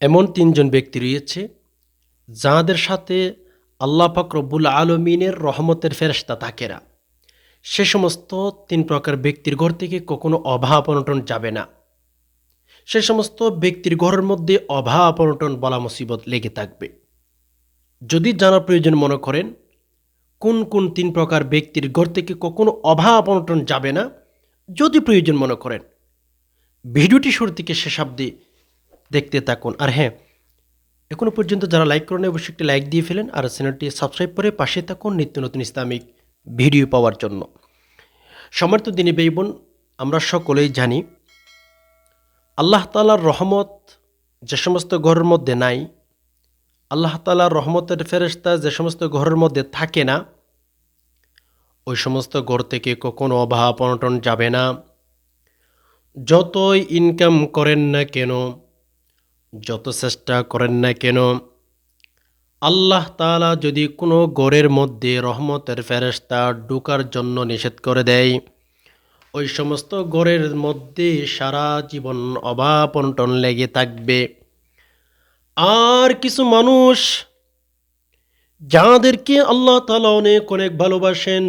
এমন তিনজন ব্যক্তি রয়েছে, যাঁদের সাথে আল্লাহ পাক রব্বুল আলমিনের রহমতের ফেরস্তা না সে সমস্ত তিন প্রকার ব্যক্তির ঘর থেকে কখনো অভাব অনটন যাবে না। সে সমস্ত ব্যক্তির ঘরের মধ্যে অভাব অনটন বলা মুসিবত লেগে থাকবে। যদি জানার প্রয়োজন মনে করেন, কোন কোন তিন প্রকার ব্যক্তির ঘর থেকে কখনো অভাব অনটন যাবে না, যদি প্রয়োজন মনে করেন, ভিডিওটি শুরু থেকে শেষ অব্দি দেখতে থাকুন। আর হ্যাঁ এখনও পর্যন্ত যারা লাইক করেন অবশ্যই একটি লাইক দিয়ে ফেলেন আর চ্যানেলটি সাবস্ক্রাইব করে পাশে থাকুন নিত্য নতুন ইসলামিক ভিডিও পাওয়ার জন্য। সমর্থ দিনী বেই বোন, আমরা সকলেই জানি, আল্লাহ তালার রহমত যে সমস্ত ঘরের মধ্যে নাই, আল্লাহ তালার রহমতের ফেরেস্তা যে সমস্ত ঘরের মধ্যে থাকে না, ওই সমস্ত ঘর থেকে কখনো অভাব অনটন যাবে না। যতই ইনকাম করেন না কেন যত চেষ্টা করেন না কেন, আল্লাহ তালা যদি কোনো গড়ের মধ্যে রহমতের ফেরেস্তা ঢুকার জন্য নিষেধ করে দেয়, ওই সমস্ত গড়ের মধ্যে সারা জীবন অভাব অনটন লেগে থাকবে। আর কিছু মানুষ যাদেরকে আল্লাহ তালা অনেক অনেক ভালোবাসেন,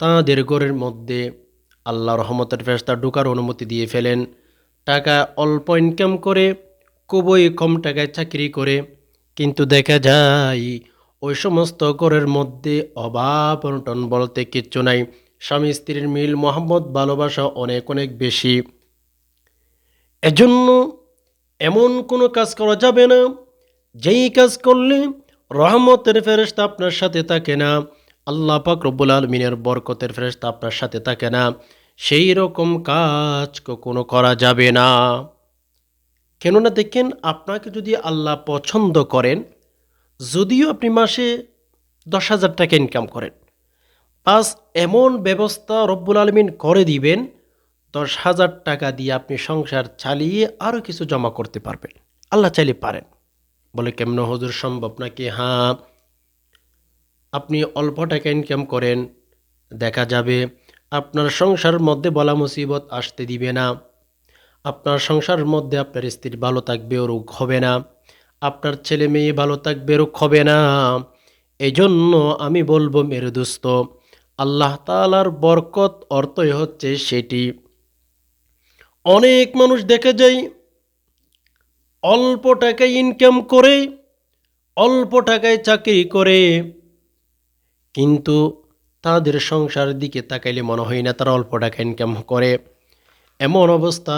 তাদের ঘরের মধ্যে আল্লাহ রহমতের ফেরস্তা ঢুকার অনুমতি দিয়ে ফেলেন। টাকা অল্প ইনকাম করে, খুবই কম টাকায় চাকরি করে। কিন্তু দেখা যায়, ওই সমস্ত ঘরের মধ্যে অভাব অনটন বলতে কিচ্ছু নাই। স্বামী স্ত্রীর মিল মোহাম্মদ ভালোবাসা অনেক অনেক বেশি। এজন্য এমন কোনো কাজ করা যাবে না। যেই কাজ করলে রহমতের ফেরেস্তা আপনার সাথে থাকে না, আল্লাহ পাক রব্বুল আলমিনের বরকতের ফেরেস্তা আপনার সাথে থাকে না। সেই রকম কাজ কখনো করা যাবে না। কেননা দেখেন, আপনাকে যদি আল্লাহ পছন্দ করেন, যদিও আপনি মাসে দশ হাজার টাকা ইনকাম করেন পাস এমন ব্যবস্থা রব্বুল আলমিন করে দিবেন, দশ হাজার টাকা দিয়ে আপনি সংসার চালিয়ে আরও কিছু জমা করতে পারবেন। আল্লাহ চাইলে পারেন। বলে কেমন হজুর সম্ভব নাকি? হ্যাঁ আপনি অল্প টাকা ইনকাম করেন, দেখা যাবে আপনার সংসারের মধ্যে বলা মুসিবত আসতে দিবে না। আপনার সংসারের মধ্যে আপনার স্ত্রী ভালো থাকবে ও রোগ হবে না। আপনার ছেলে মেয়ে ভালো থাকবে, রোগ হবে না। এই জন্য আমি বলব, মেরে দোস্ত, আল্লাহ তালার বরকত অর্থই হচ্ছে সেটি। অনেক মানুষ দেখে যায় অল্প টাকায় ইনকাম করে, অল্প টাকায় চাকরি করে, কিন্তু তাদের সংসারের দিকে তাকাইলে মনে হয় না তারা অল্প টাকা ইনকাম করে। এমন অবস্থা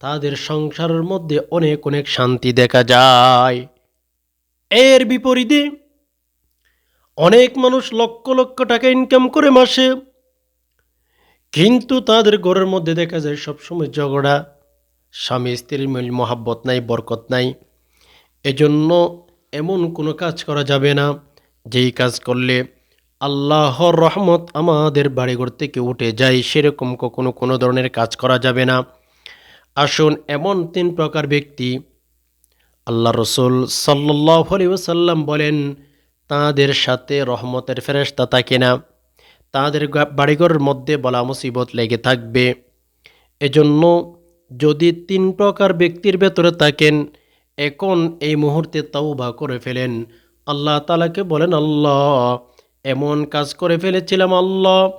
তাদের সংসারের মধ্যে অনেক অনেক শান্তি দেখা যায়। এর বিপরীতে অনেক মানুষ লক্ষ লক্ষ টাকা ইনকাম করে মাসে। কিন্তু তাদের ঘরের মধ্যে দেখা যায় সবসময় ঝগড়া, স্বামী স্ত্রীর মিল, মহাব্বত নাই, বরকত নাই। এজন্য এমন কোনো কাজ করা যাবে না। যেই কাজ করলে আল্লাহর রহমত আমাদের বাড়িঘর থেকে উঠে যায়, সেরকম কখনো কোনো ধরনের কাজ করা যাবে না। আসুন, এমন তিন প্রকার ব্যক্তি আল্লাহ রসুল সাল্লাহ সাল্লাম বলেন, তাদের সাথে রহমতের ফেরেস্তা থাকে না। তাদের বাড়িঘরের মধ্যে বলা মুসিবত লেগে থাকবে। এজন্য যদি তিন প্রকার ব্যক্তির ভেতরে থাকেন, এখন এই মুহূর্তে তাওবা করে ফেলেন। আল্লাহ তালাকে বলেন, আল্লাহ এমন কাজ করে ফেলেছিলাম আল্লাহ,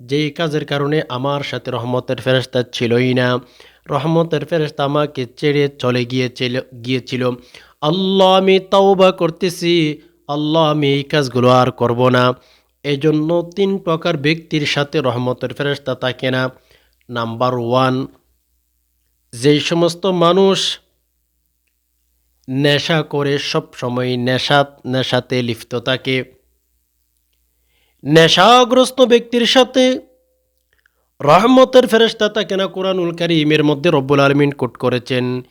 যেই কাজের কারণে আমার সাথে রহমতের ফেরস্তা ছিলই না। রহমতের ফেরস্তা আমাকে ছেড়ে চলে গিয়েছিল গিয়েছিল। আল্লাহ, আমি তাওবা করতেছি। আল্লাহ, আমি এই কাজগুলো আর করব না। এই জন্য তিন প্রকার ব্যক্তির সাথে রহমতের ফেরস্তা থাকে না। নাম্বার ওয়ান, যেই সমস্ত মানুষ নেশা করে সব সময় নেশা, নেশাতে লিপ্ত থাকে। নেশাগ্রস্ত ব্যক্তির সাথে রহমতের ফেরেস্তা থাকে না কোরআনুল কারিমের মধ্যে রব্বুল আলমিন কোট করেছেন।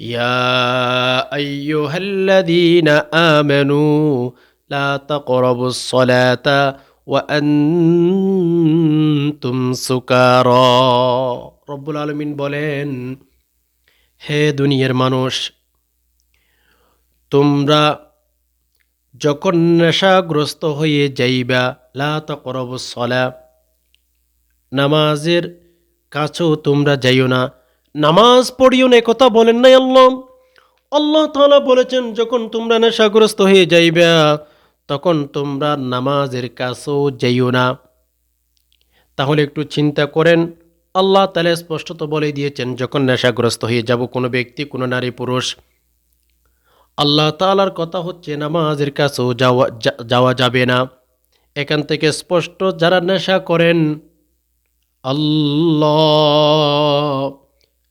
ইয়া রব্বুল আলমিন বলেন, হে দুনিয়ার মানুষ, তোমরা যখন নেশাগ্রস্ত হয়ে যাইবা, লা সলা নামাজের কাছেও তোমরা যাইও না। নামাজ পড়িও না কথা বলেন নাই আল্লাহ। আল্লাহ তালা বলেছেন, যখন তোমরা নেশাগ্রস্ত হয়ে যাইবা, তখন তোমরা নামাজের কাছেও যাইও না। তাহলে একটু চিন্তা করেন, আল্লাহ তালা স্পষ্টত বলে দিয়েছেন, যখন নেশাগ্রস্ত হয়ে যাব কোনো ব্যক্তি, কোনো নারী, পুরুষ আল্লাহ তালার কথা হচ্ছে নামাজের কাছেও যাওয়া যাওয়া যাবে না। এখান থেকে স্পষ্ট, যারা নেশা করেন, আল্লাহ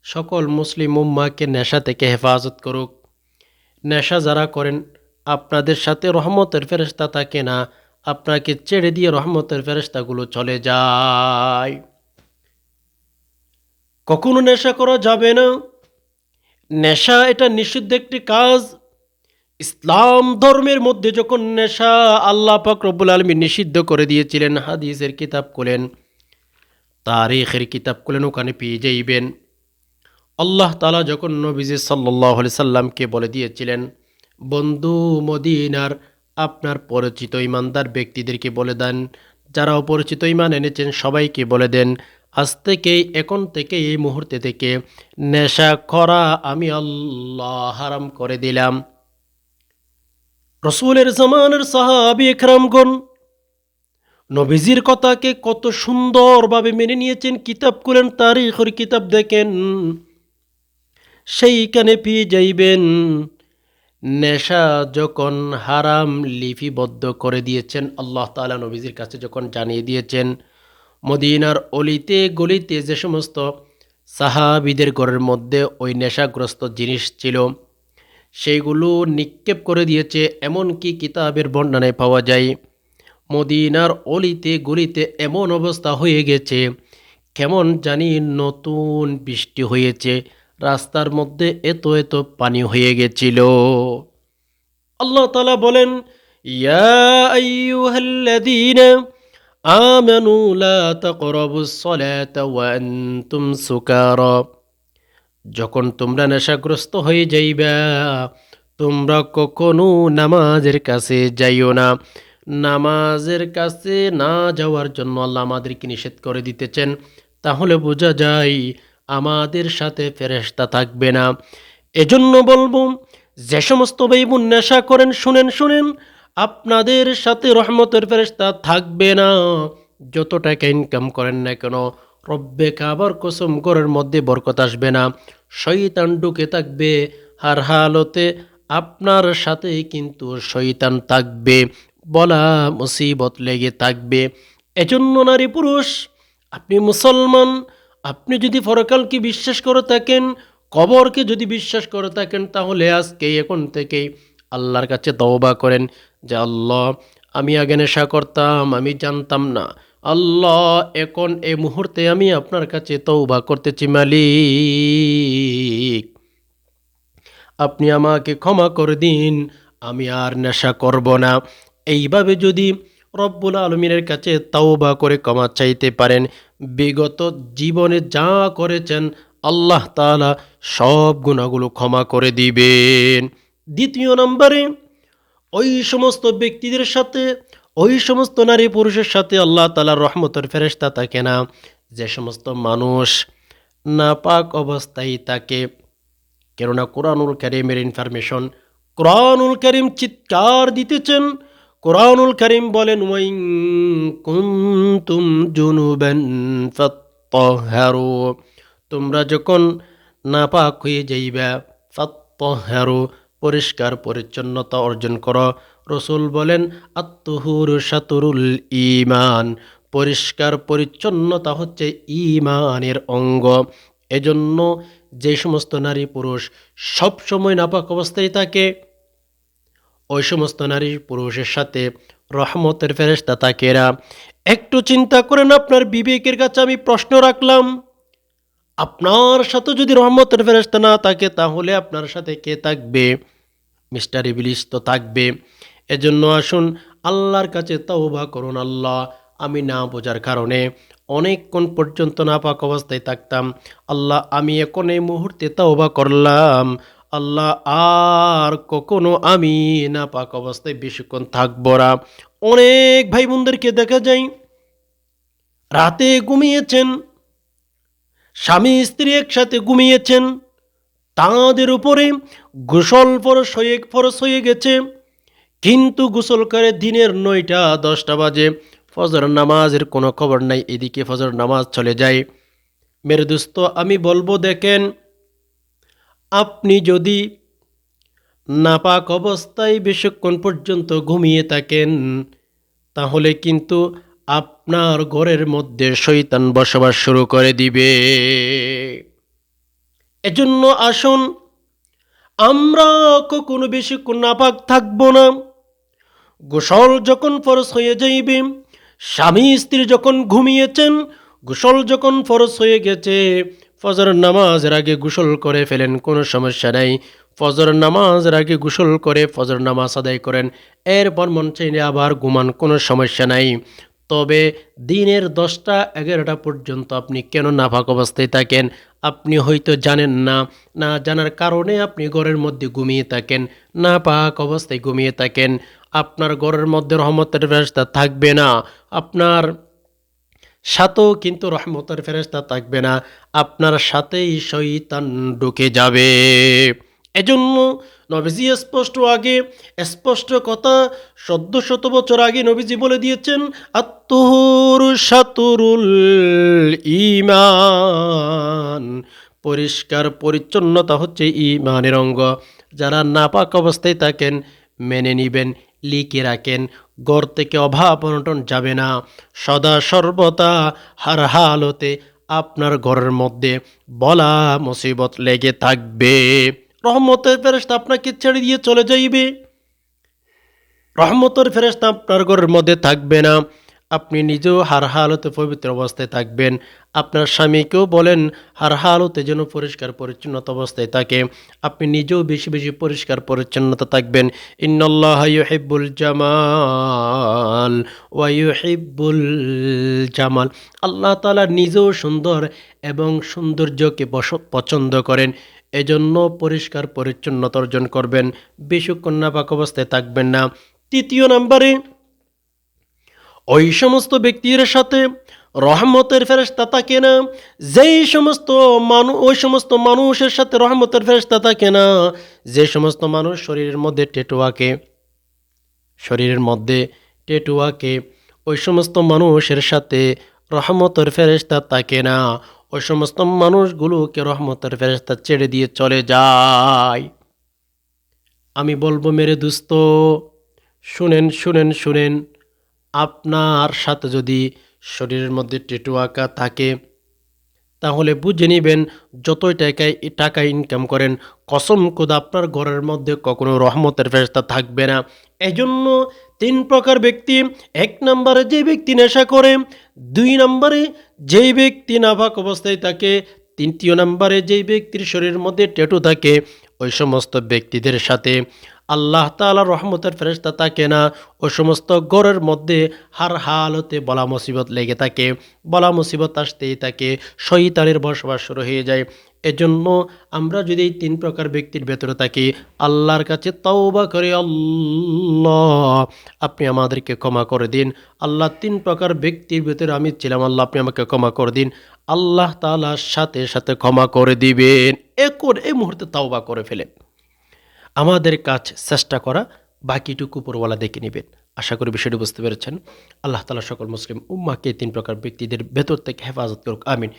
সকল মুসলিম উম্মাকে নেশা থেকে হেফাজত করুক। নেশা যারা করেন, আপনাদের সাথে রহমতের ফেরেস্তা থাকে না, আপনাকে ছেড়ে দিয়ে রহমতের ফেরেস্তাগুলো চলে যায়। কখনো নেশা করা যাবে না। নেশা এটা নিষিদ্ধ একটি কাজ। ইসলাম ধর্মের মধ্যে যখন নেশা আল্লাহ পাক রব্বুল আলমী নিষিদ্ধ করে দিয়েছিলেন, হাদিসের কিতাব খুলেন, তারিখের কিতাব খুলেন, ওখানে পেয়ে যাইবেন। আল্লাহ তালা যখন নবীজি সাল্লাহ সাল্লামকে বলে দিয়েছিলেন, বন্ধু মদিনার আপনার পরিচিত ইমানদার ব্যক্তিদেরকে বলে দেন, যারা অপরিচিত ইমান এনেছেন সবাইকে বলে দেন, আজ থেকেই এখন থেকে, এই মুহূর্তে থেকে নেশা করা আমি আল্লাহ হারাম করে দিলাম। রসুলের জামানের সাহাবি একরামগণ নবীজির কথাকে কত সুন্দরভাবে মেনে নিয়েছেন, কিতাব করেন তারিখের কিতাব দেখেন। সেইখানে পেয়ে যাইবেন। নেশা যখন হারাম লিপিবদ্ধ করে দিয়েছেন, আল্লাহ তালা নবীজির কাছে যখন জানিয়ে দিয়েছেন, মদিনার অলিতে গলিতে যে সমস্ত সাহাবিদের ঘরের মধ্যে ওই নেশাগ্রস্ত জিনিস ছিল সেইগুলো নিক্ষেপ করে দিয়েছে, এমনকি কিতাবের বর্ণনায় পাওয়া যায়। মদিনার অলিতে গলিতে এমন অবস্থা হয়ে গেছে, কেমন জানি নতুন বৃষ্টি হয়েছে, রাস্তার মধ্যে এত এত পানি হয়ে গেছিল। আল্লাহ তালা বলেন, ইয়া আমানু লা আনতুম সুকারা। যখন তোমরা নেশাগ্রস্ত হয়ে যাইবা, তোমরা কখনো নামাজের কাছে যাইও না। নামাজের কাছে না যাওয়ার জন্য আল্লাহ আমাদেরকে নিষেধ করে দিতেছেন। তাহলে বোঝা যায় আমাদের সাথে ফেরেশতা থাকবে না। এজন্য বলব, যে সমস্ত ভাই বোন নেশা করেন, শুনেন শুনেন, আপনাদের সাথে রহমতের ফেরেশতা থাকবে না। যত টাকা ইনকাম করেন না কেন রব্বে কাবার কসম ঘরের মধ্যে বরকত আসবে না। শয়তান ঢুকে থাকবে হার হালতে, আপনার সাথে কিন্তু শয়তান থাকবে। বলা মুসিবত লেগে থাকবে। এজন্য নারী পুরুষ, আপনি মুসলমান, আপনি যদি ফরকালকে বিশ্বাস করে থাকেন, কবরকে যদি বিশ্বাস করে থাকেন, তাহলে আজকে এখন থেকেই আল্লাহর কাছে তওবা করেন যে, আল্লাহ, আমি আগে নেশা করতাম, আমি জানতাম না। আল্লাহ, এখন এ মুহূর্তে আমি আপনার কাছে তৌবা করতেছি, মালিক। আপনি আমাকে ক্ষমা করে দিন, আমি আর নেশা করব না। এইভাবে যদি রব্বুল আলমিনের কাছে তাওবা করে ক্ষমা চাইতে পারেন, বিগত জীবনে যা করেছেন, আল্লাহ তাআলা সব গুণাগুলো ক্ষমা করে দিবেন। দ্বিতীয় নম্বরে, ওই সমস্ত ব্যক্তিদের সাথে ওই সমস্ত নারী পুরুষের সাথে আল্লাহ তালার রহমতের ফেরেস্তা থাকে না। যে সমস্ত মানুষ নাপাক অবস্থায় থাকে। কেননা কোরআনুল করিমের ইনফরমেশন কোরআনুল করিম চিৎকার দিতেছেন। কোরআনুল করিম বলেন কুন্তুম তোমরা যখন নাপাক হয়ে যাইবা, ফাত্তাহারু। পরিষ্কার পরিচ্ছন্নতা অর্জন করো। রসুল বলেন আত্মহুর সাতুরুল ইমান পরিষ্কার পরিচ্ছন্নতা হচ্ছে ইমানের অঙ্গ। এজন্য যে সমস্ত নারী পুরুষ সব সময় নাপাক অবস্থায় থাকে, ওই সমস্ত নারী পুরুষের সাথে রহমতের ফেরেস্তা তাকেরা একটু চিন্তা করেন আপনার বিবেকের কাছে আমি প্রশ্ন রাখলাম। আপনার সাথে যদি রহমতের ফেরেস্তা না থাকে, তাহলে আপনার সাথে কে থাকবে? মিস্টার ইবলিস তো থাকবে। এজন্য আসুন, আল্লাহর কাছে তওবা করুন আল্লাহ, আমি না বোঝার কারণে। অনেকক্ষণ পর্যন্ত না পাক অবস্থায় থাকতাম। আল্লাহ, আমি এখন এই মুহূর্তে তওবা করলাম। আল্লাহ, আর কখনো আমি না পাক অবস্থায় বেশিক্ষণ থাকব না। অনেক ভাই বোনদেরকে দেখা যায়, রাতে ঘুমিয়েছেন, স্বামী স্ত্রী একসাথে ঘুমিয়েছেন তাঁদের উপরে গোসল ফরস হয়ে ফরস হয়ে গেছে। কিন্তু গোসল করে দিনের নয়টা, দশটা বাজে। ফজর নামাজের কোনো খবর নাই, এদিকে ফজর নামাজ চলে যায়। মেরে দোস্ত, আমি বলব দেখেন, আপনি যদি নাপাক অবস্থায় বেশিক্ষণ পর্যন্ত ঘুমিয়ে থাকেন, তাহলে কিন্তু আপনার ঘরের মধ্যে শৈতান বসবাস শুরু করে দিবে। এজন্য আসুন, আমরা কখনো বেশিক্ষণ নাপাক থাকব না। গোসল যখন ফরস হয়ে যাইবে, স্বামী স্ত্রী যখন ঘুমিয়েছেন, গোসল যখন ফরস হয়ে গেছে, ফজর নামাজের আগে গোসল করে ফেলেন, কোনো সমস্যা নাই। ফজর নামাজের আগে গোসল করে ফজর নামাজ আদায় করেন, এরপর মন চাইলে আবার ঘুমান, কোনো সমস্যা নাই। তবে দিনের দশটা এগারোটা পর্যন্ত আপনি কেন না নাফাক অবস্থায় থাকেন? আপনি হয়তো জানেন না। না জানার কারণে আপনি ঘরের মধ্যে ঘুমিয়ে থাকেন। না পাক অবস্থায় ঘুমিয়ে থাকেন। আপনার ঘরের মধ্যে রহমতের ব্যবস্থা থাকবে না। আপনার সাথেও কিন্তু রহমতের ফেরেস্তা থাকবে না। আপনার সাথেই শৈতান ঢুকে যাবে। এজন্য নবীজি স্পষ্ট আগে, স্পষ্ট কথা সদ্য শত বছর আগে নবীজি বলে দিয়েছেন আত্মহুর সাতুরুল ইমান পরিষ্কার পরিচ্ছন্নতা হচ্ছে ইমানের অঙ্গ। যারা নাপাক অবস্থায় থাকেন, মেনে নিবেন, লিখে রাখেন গড় থেকে অভাব অনটন যাবে না। সদা সর্বদা হার হালতে আপনার ঘরের মধ্যে বলা মুসিবত লেগে থাকবে। রহমতের ফেরেস্তা আপনাকে ছেড়ে দিয়ে চলে যাইবে। রহমতের ফেরেস্তা আপনার ঘরের মধ্যে থাকবে না। আপনি নিজেও হার হালতে পবিত্র অবস্থায় থাকবেন। আপনার স্বামীকেও বলেন, হার হালতে যেন পরিষ্কার পরিচ্ছন্নতা অবস্থায় থাকে। আপনি নিজেও বেশি বেশি পরিষ্কার পরিচ্ছন্নতা থাকবেন। ইন্নল্লাহ ইউহিব্বুল জামাল ওয়াইহিব্বুল জামাল। আল্লাহ তালা নিজেও সুন্দর এবং সৌন্দর্যকে পছন্দ করেন। এজন্য পরিষ্কার পরিচ্ছন্নতা অর্জন করবেন বেশিক্ষণ নাপাক অবস্থায় থাকবেন না। তৃতীয় নাম্বারে, ওই সমস্ত ব্যক্তির সাথে রহমতের ফেরেস্তা থাকে না। যেই সমস্ত মানুষ ওই সমস্ত মানুষের সাথে রহমতের ফেরেস্তা থাকে না, যে সমস্ত মানুষ শরীরের মধ্যে টেটুয়াকে শরীরের মধ্যে টেটুয়াকে ওই সমস্ত মানুষের সাথে রহমতের ফেরেস্তা থাকে না। ওই সমস্ত মানুষগুলোকে রহমতের ফেরেস্তা ছেড়ে দিয়ে চলে যায়। আমি বলব, মেরে দুস্ত, শুনেন শুনেন শুনেন, আপনার সাথে যদি শরীরের মধ্যে টেটু আঁকা থাকে, তাহলে বুঝে নেবেন যতই টাকায় টাকা ইনকাম করেন, কসম কোদ আপনার ঘরের মধ্যে কখনো রহমতের ফেরস্তা থাকবে না। এজন্য তিন প্রকার ব্যক্তি, এক নম্বরে যে ব্যক্তি নেশা করে, দুই নম্বরে যেই ব্যক্তি নাভাক অবস্থায় থাকে, তৃতীয় নাম্বারে যেই ব্যক্তির শরীরের মধ্যে টেটু থাকে, ওই সমস্ত ব্যক্তিদের সাথে আল্লাহ তাআলা রহমতের ফেরেস্তা থাকে না ওই সমস্ত গড়ের মধ্যে হার হালতে বলা মুসিবত লেগে থাকে। বলা মুসিবত আসতেই থাকে শয়তানের বসবাস শুরু হয়ে যায়। এজন্য আমরা যদি এই তিন প্রকার ব্যক্তির ভেতরে থাকি, আল্লাহর কাছে তওবা করে, আল্লাহ আপনি আমাদেরকে ক্ষমা করে দিন। আল্লাহ তিন প্রকার ব্যক্তির ভেতরে আমি ছিলাম, আল্লাহ আপনি আমাকে ক্ষমা করে দিন। আল্লাহ তাআলার সাথে সাথে ক্ষমা করে দিবেন। এ করে এই মুহূর্তে তাওবা করে ফেলেন আমাদের কাজ চেষ্টা করা, বাকিটুকু উপরওয়ালা দেখে নেবেন। আশা করি বিষয়টি বুঝতে পেরেছেন। আল্লাহ তালা সকল মুসলিম উম্মাকে তিন প্রকার ব্যক্তিদের ভেতর থেকে হেফাজত করুক। আমিন।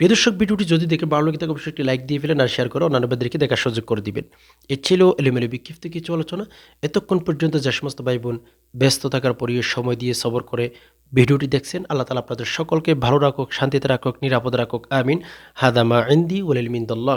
প্রিয়দর্শক ভিডিওটি যদি দেখে ভালো লাগে থাকে অবশ্যই একটি লাইক দিয়ে ফেলেন আর শেয়ার করে অন্যান্যদেরকে দেখার সুযোগ করে দিবেন। এ ছিল এলোমেলো বিক্ষিপ্ত কিছু আলোচনা। এতক্ষণ পর্যন্ত যে সমস্ত ভাই বোন ব্যস্ত থাকার পরিবেশ সময় দিয়ে সবর করে ভিডিওটি দেখছেন, আল্লাহ তালা আপনাদের সকলকে ভালো রাখুক, শান্তিতে রাখুক, নিরাপদ রাখুক। আমিন। হাদামা ইন্দি ওয়ালিলমিন্দল্লাহ